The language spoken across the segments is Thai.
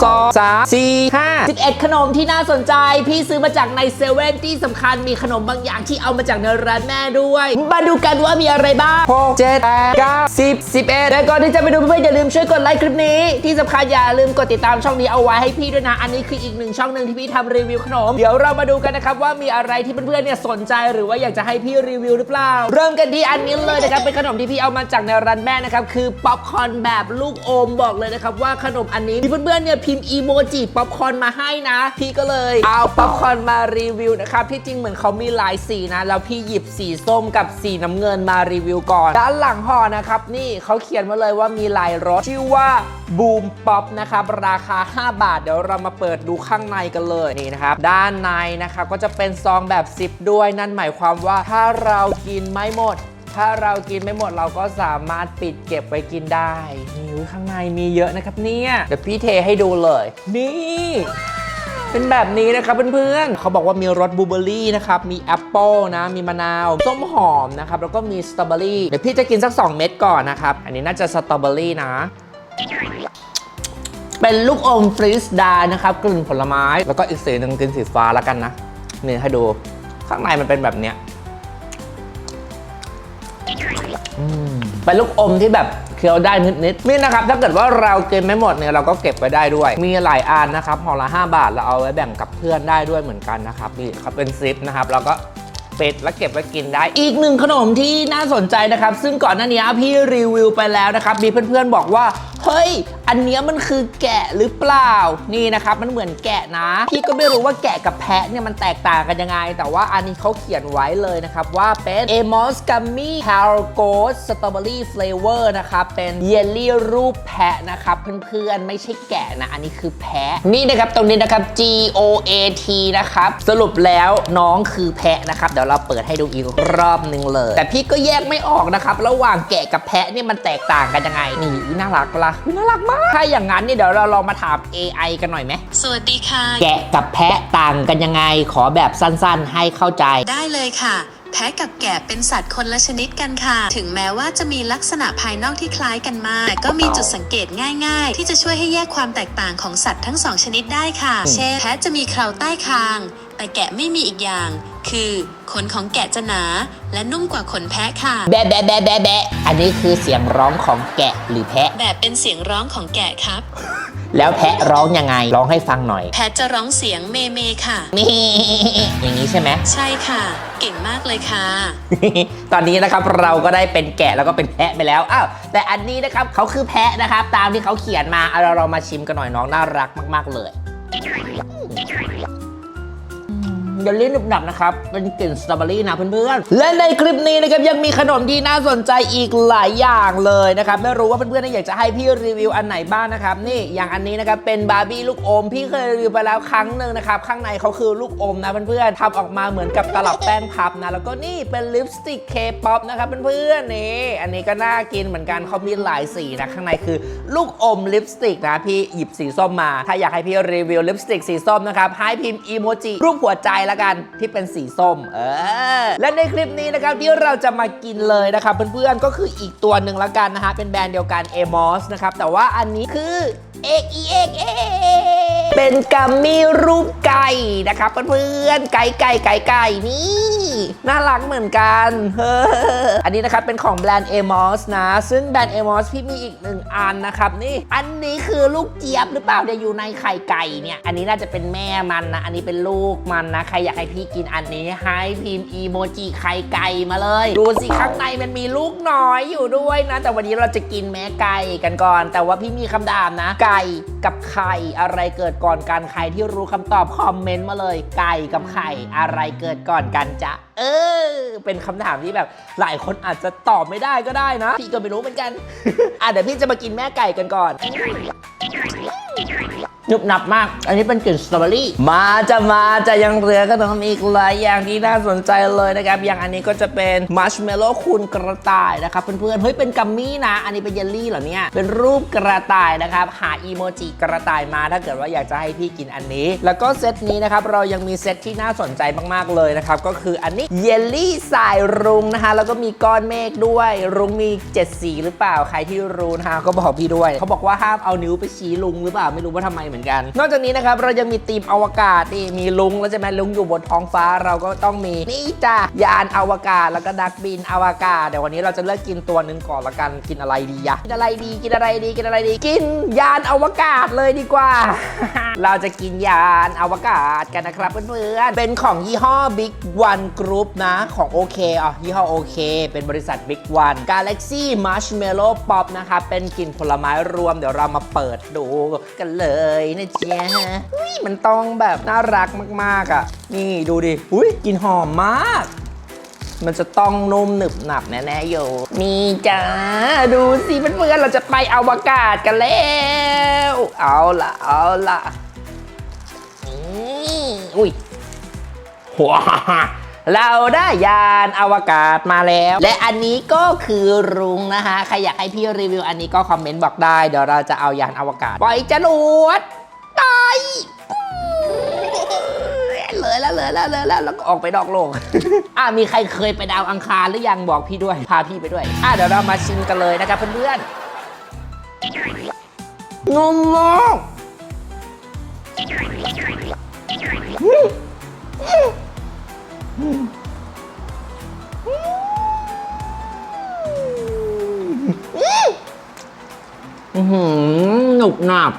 2 3 4 5 11 ขนมที่น่าสนใจ พี่ซื้อมาจากในเซเว่นที่สำคัญมีขนมบางอย่างที่เอามาจากในร้านแม่ด้วย มาดูกันว่ามีอะไรบ้าง 6 7 8 9 10 11แต่ก่อนที่จะไปดูเพื่อนๆอย่าลืมช่วยกดไลค์คลิปนี้ ที่สำคัญอย่าลืมกดติดตามช่องนี้เอาไว้ให้พี่ด้วยนะ อันนี้คืออีกหนึ่งช่องหนึ่งที่พี่ทำรีวิวขนม เดี๋ยวเรามาดูกันนะครับว่ามีอะไรที่เพื่อนๆเนี่ยสนใจหรือว่าอยากจะให้พี่รีวิวหรือเปล่า เริ่มกันที่อันนี้เลยนะครับเป็นขนมที่พี่เอามาจากในร้านแม่นะครับคือป๊อปคอร์นแบบลูกอมบอกเลยนะครับว่าขนมอันนี้มีเพื่อนๆเนี่ยพิมพ์อีโมจิป๊อปคอนมาให้นะ พี่ก็เลยเอาป๊อปคอนมารีวิวนะครับที่จริงเหมือนเขามีหลายสีนะ แล้วพี่หยิบสีส้มกับสีน้ำเงินมารีวิวก่อน ด้านหลังห่อนะครับ นี่เขาเขียนมาเลยว่ามีหลายรสชื่อว่าบูมป๊อปนะครับ ราคา 5 บาท เดี๋ยวเรามาเปิดดูข้างในกันเลยนี่นะครับ ด้านในนะครับก็จะเป็นซองแบบซิปด้วยนั่นหมายความว่าถ้าเรากินไม่หมด ถ้าเรากินไม่หมดเราก็สามารถปิดเก็บไว้กินได้ นี่อุ๊ยข้างในมีเยอะนะครับเนี่ยเดี๋ยวพี่เทให้ดูเลย นี่เป็นแบบนี้นะครับเพื่อนๆ เขาบอกว่ามีรสบลูเบอร์รี่นะครับ มีแอปเปิลนะ มีมะนาว ส้มหอมนะครับ แล้วก็มีสตรอเบอรี่ เดี๋ยวพี่จะกินสัก 2 เม็ดก่อนนะครับ อันนี้น่าจะสตรอเบอรี่นะ เป็นลูกอมฟรีสดานะครับ กลิ่นผลไม้ แล้วก็อีกสีหนึ่งกลิ่นสีฟ้าแล้วกันนะ นี่ให้ดู ข้างในมันเป็นแบบเนี้ย เป็นลูกอมที่แบบเคี้ยวได้นิดๆนี่นะครับ ถ้าเกิดว่าเรากินไม่หมดเนี่ยเราก็เก็บไว้ได้ด้วย มีหลายอันนะครับห่อละ 5 บาทเราเอาไว้แบ่งกับเพื่อนได้ด้วยเหมือนกันนะครับนี่ครับเป็นซิปนะครับเราก็เปิดแล้วเก็บไว้กินได้ อีกหนึ่งขนมที่น่าสนใจนะครับ ซึ่งก่อนหน้านี้พี่รีวิวไปแล้วนะครับ มีเพื่อนๆบอกว่า เฮ้ย อันเนี้ยมันคือแกะหรือเปล่า นี่นะครับ มันเหมือนแกะนะ พี่ก็ไม่รู้ว่าแกะกับแพะเนี่ยมันแตกต่างกันยังไง แต่ว่าอันนี้เขาเขียนไว้เลยนะครับ ว่าเป็น Amos Gummy h a r g o s Strawberry Flavor นะครับ เป็นเยลลี่รูปแพะนะครับ เพื่อนๆ ไม่ใช่แกะนะ อันนี้คือแพะ นี่นะครับตรงนี้นะครับ G O A T นะครับ สรุปแล้วน้องคือแพะนะครับ เดี๋ยวเราเปิดให้ดูอีกรอบหนึ่งเลย แต่พี่ก็แยกไม่ออกนะครับ ระหว่างแกะกับแพะเนี่ยมันแตกต่างกันยังไง นี่น่ารักปะล่ะน่ารักมากถ้าอย่างนั้นเนี่ยเดี๋ยวเราลองมาถาม AI กันหน่อยไหม สวัสดีค่ะ แกะกับแพะต่างกันยังไงขอแบบสั้นๆ ให้เข้าใจ ได้เลยค่ะ แพะกับแกะเป็นสัตว์คนละชนิดกันค่ะ ถึงแม้ว่าจะมีลักษณะภายนอกที่คล้ายกันมาก แต่ก็มีจุดสังเกตง่าย ๆ ที่จะช่วยให้แยกความแตกต่างของสัตว์ทั้งสองชนิดได้ค่ะอืมเช่น แพะจะมีเคราใต้คาง แต่แกะไม่มีอีกอย่าง คือขนของแกะจะหนาและนุ่มกว่าขนแพะค่ะ แบะแบะแบะแบะแบะอันนี้คือเสียงร้องของแกะหรือแพะ แบบเป็นเสียงร้องของแกะครับ แล้วแพะร้องยังไง ร้องให้ฟังหน่อย แพะจะร้องเสียงเมเมค่ะ นี่อย่างนี้ใช่ไหม ใช่ค่ะ เก่งมากเลยค่ะ ตอนนี้นะครับเราก็ได้เป็นแกะแล้วก็เป็นแพะไปแล้วอ้าวแต่อันนี้นะครับเขาคือแพะนะครับ ตามที่เขาเขียนมาเอาเราเรามาชิมกันหน่อยน้องน่ารักมาก ๆเลย อย่าลิ้นหนับนะครับ เป็นกลิ่นสตรอเบอรี่นะเพื่อนๆ และในคลิปนี้นะครับยังมีขนมที่น่าสนใจอีกหลายอย่างเลยนะครับ ไม่รู้ว่าเพื่อนๆอยากจะให้พี่รีวิวอันไหนบ้างนะครับ นี่อย่างอันนี้นะครับเป็นบาร์บี้ลูกอม พี่เคยรีวิวไปแล้วครั้งหนึ่งนะครับ ข้างในเขาคือลูกอมนะเพื่อนๆทำออกมาเหมือนกับตลับแป้งพับนะ แล้วก็นี่เป็นลิปสติกเคป๊อปนะครับเพื่อนๆนี่อันนี้ก็น่ากินเหมือนกันเขามีหลายสีนะข้างในคือลูกอมลิปสติกนะพี่หยิบสีส้มมา ถ้าอยากให้พี่รีวิวลิปสติกสีส้มนะครับให้พิมพ์อีโมจิรูปหัวใจละกันที่เป็นสีส้ม เออ และในคลิปนี้นะครับที่เราจะมากินเลยนะครับเพื่อนๆก็คืออีกตัวหนึ่งละกันนะฮะเป็นแบรนด์เดียวกัน a m o s นะครับแต่ว่าอันนี้คือ เอกอีเอกเอกเป็นกัมมี่รูปไก่นะครับเพื่อนๆไก่ไก่ไก่ไก่นี่น่ารักเหมือนกันเฮ้ออันนี้นะครับเป็นของแบรนด์ a m o s นะ ซึ่งแบรนด์ a m o s พี่มีอีกหนึ่งอันนะครับนี่ อันนี้คือลูกเจี๊ยบหรือเปล่าเนี่ยอยู่ในไข่ไก่เนี่ย อันนี้น่าจะเป็นแม่มันนะ อันนี้เป็นลูกมันนะ ใครอยากให้พี่กินอันนี้ให้พิมพ์อีโมจิไข่ไก่มาเลย ดูสิข้างในมันมีลูกน้อยอยู่ด้วยนะ แต่วันนี้เราจะกินแม่ไก่กันก่อน แต่ว่าพี่มีคำถามนะไก่กับไข่อะไรเกิดก่อนกันใครที่รู้คำตอบคอมเมนต์มาเลย ไก่กับไข่อะไรเกิดก่อนกันจะเออ เป็นคำถามที่แบบ หลายคนอาจจะตอบไม่ได้ก็ได้นะ พี่ก็ไม่รู้เหมือนกัน อะเดี๋ยวพี่จะมากินแม่ไก่กันก่อน หนุบหนับมาก อันนี้เป็นกลิ่นสตรอเบอรี่ มาจะมาจะยังเหลือขนมอีกหลายอย่างที่น่าสนใจเลยนะครับ อย่างอันนี้ก็จะเป็นมัชเมลโล่คูณกระต่ายนะครับเพื่อนๆ เฮ้ยเป็นกัมมี่นะ อันนี้เป็นเยลลี่เหรอเนี่ย เป็นรูปกระต่ายนะครับ หาอีโมจิกระต่ายมาถ้าเกิดว่าอยากจะให้พี่กินอันนี้ แล้วก็เซตนี้นะครับเรายังมีเซตที่น่าสนใจมากๆเลยนะครับ ก็คืออันนี้เยลลี่สายรุ้งนะคะ แล้วก็มีก้อนเมฆด้วย รุ้งมี7สีหรือเปล่า ใครที่รู้นะคะก็บอกพี่ด้วย เขาบอกว่าห้ามเอานิ้วไปชี้ลุงหรือเปล่า ไม่รู้ว่าทำไมเหมือนมือนกัน นอกจากนี้นะครับเรายังมีทีมอวกาศนี่มีลุงแล้วใช่ไหมลุงอยู่บนท้องฟ้าเราก็ต้องมีนี่จ้ายานอวกาศแล้วก็นักบินอวกาศเดี๋ยววันนี้เราจะเลือกกินตัวหนึ่งก่อนละกันกินอะไรดียะกินอะไรดีกินอะไรดีกินอะไรดี กินยานอวกาศเลยดีกว่า เราจะกินยานอวกาศกันนะครับเพื่อนๆเป็นของยี่ห้อ Big One Group นะของโอเคอะยี่ห้อโอเค เป็นบริษัท Big One Galaxy Marshmallow Pop นะครับเป็นกลิ่นผลไม้รวมเดี๋ยวเรามาเปิดดูกันเลยนะเจ๊ะอุ๊ยมันต้องแบบน่ารักมากๆอะ นี่ดูดิ อุ้ยกลิ่นหอมมาก มันจะต้องนุ่มหนึบหนับแน่ๆอยู่นี่จ้าดูสิเพื่อนๆเราจะไปอวกาศกันแล้ว เอาละเอาละอุ้ยว้าเราได้ยานอวกาศมาแล้ว และอันนี้ก็คือรุงนะคะ ใครอยากให้พี่รีวิวอันนี้ก็คอมเมนต์บอกได้ เดี๋ยวเราจะเอายานอวกาศปล่อยจรวด ไปเลยแล้วเลยแล้วเลยแล้วแล้วก็ออกไปนอกโลก อะมีใครเคยไปดาวอังคารหรือยังบอกพี่ด้วย พาพี่ไปด้วย อะเดี๋ยวเรามาชิมกันเลยนะครับเพื่อนๆงงมากอื้อหือหนุบหนับ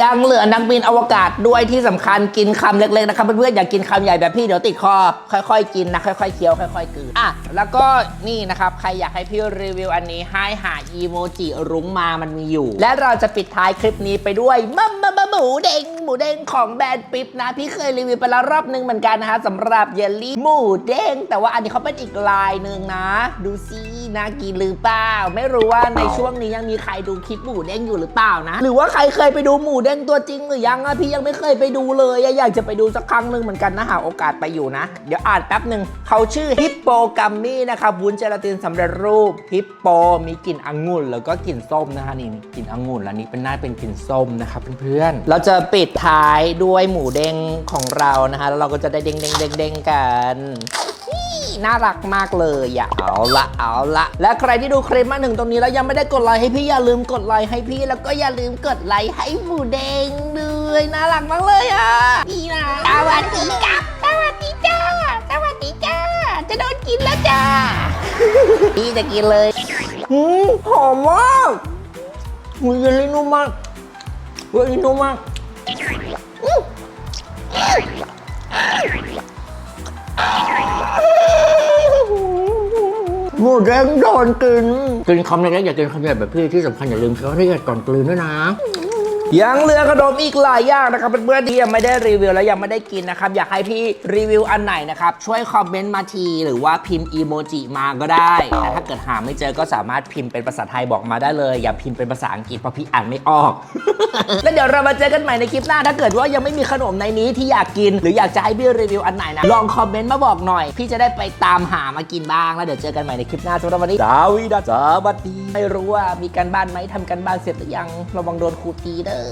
ยังเหลือนักบินอวกาศด้วยที่สำคัญกินคำเล็กๆนะครับเพื่อนๆอย่ากินคำใหญ่แบบพี่เดี๋ยวติดคอค่อยๆ กินนะค่อยๆเคี้ยวค่อยๆกลืนอะแล้วก็นี่นะครับใครอยากให้พี่รีวิวอันนี้ให้หาอีโมจิรุ้งมามันมีอยู่ และเราจะปิดท้ายคลิปนี้ไปด้วยมัมมัมมัมหมูเด้งหมูเด้งของแบรนด์ปิ๊บนะ พี่เคยรีวิวไปแล้วรอบนึงเหมือนกันนะคะสำหรับเยลลี่หมูเด้ง แต่ว่าอันนี้เขาเป็นอีกลายหนึ่งนะ ดูซิน่ากินหรือเปล่า ไม่รู้ว่าในช่วงนี้ยังมีใครดูคลิปหมูเด้งอยู่หรือเปล่านะ หรือว่าใครเคยไปดูหมูเด้งตัวจริงหรือยังอะพี่ยังไม่เคยไปดูเลยอะอยากจะไปดูสักครั้งหนึ่งเหมือนกันนะหาโอกาสไปอยู่นะ เดี๋ยวอ่านแป๊บหนึ่งเขาชื่อฮิปโปกัมมี่นะครับวุ้นเจลาตินสำเร็จรูปฮิปโปมีกลิ่นองุ่นแล้วก็กลิ่นส้มนะคะนี่กลิ่นองุ่นแล้วนี่เป็นหน้าเป็นกลิ่นส้มนะครับเพื่อนเราจะปิดท้ายด้วยหมูเด้งของเรานะคะแล้วเราก็จะได้เด้งเด้งเด้งเด้งกันน่ารักมากเลยอย่าเอาละเอาละและใครที่ดูคลิปมาถึงตรงนี้แล้วยังไม่ได้กดไลค์ให้พี่อย่าลืมกดไลค์ให้พี่แล้วก็อย่าลืมกดไลค์ให้หมูแดงด้วยน่ารักมากเลยอะนี่นะสวัสดีครับสวัสดีจ้าสวัสดีจ้าจะโดนกินแล้วจ้าพี่จะกินเลยหอมมากมือเยลลี่นุ่มมาก เยลลี่นุ่มมากหมูแดงโดนกินกินคำเล็กๆอย่ากินคำใหญ่แบบพี่ที่สำคัญอย่าลืมเคี้ยวให้ละเอียดก่อนกลืนด้วยนะยังเหลือขนมอีกหลายอย่างนะครับเพื่อนๆที่ยังไม่ได้รีวิวและยังไม่ได้กินนะครับ อยากให้พี่รีวิวอันไหนนะครับ ช่วยคอมเมนต์มาที หรือว่าพิมพ์อีโมจิมาก็ได้แต่ถ้าเกิดหาไม่เจอก็สามารถพิมพ์เป็นภาษาไทยบอกมาได้เลย อย่าพิมพ์เป็นภาษาอังกฤษเพราะพี่อ่านไม่ออก แล้วเดี๋ยวเรามาเจอกันใหม่ในคลิปหน้า ถ้าเกิดว่ายังไม่มีขนมในนี้ที่อยากกิน หรืออยากจะให้พี่รีวิวอันไหนนะ ลองคอมเมนต์มาบอกหน่อย พี่จะได้ไปตามหามากินบ้าง แล้วเดี๋ยวเจอกันใหม่ในคลิปหน้าสำหรับวันนี้ดาวิดาสวัสดีไม่รู้ว่ามีการบ้านไหมทำการบ้านเสร็จหรือยังระวังโดนครูตีเด้อ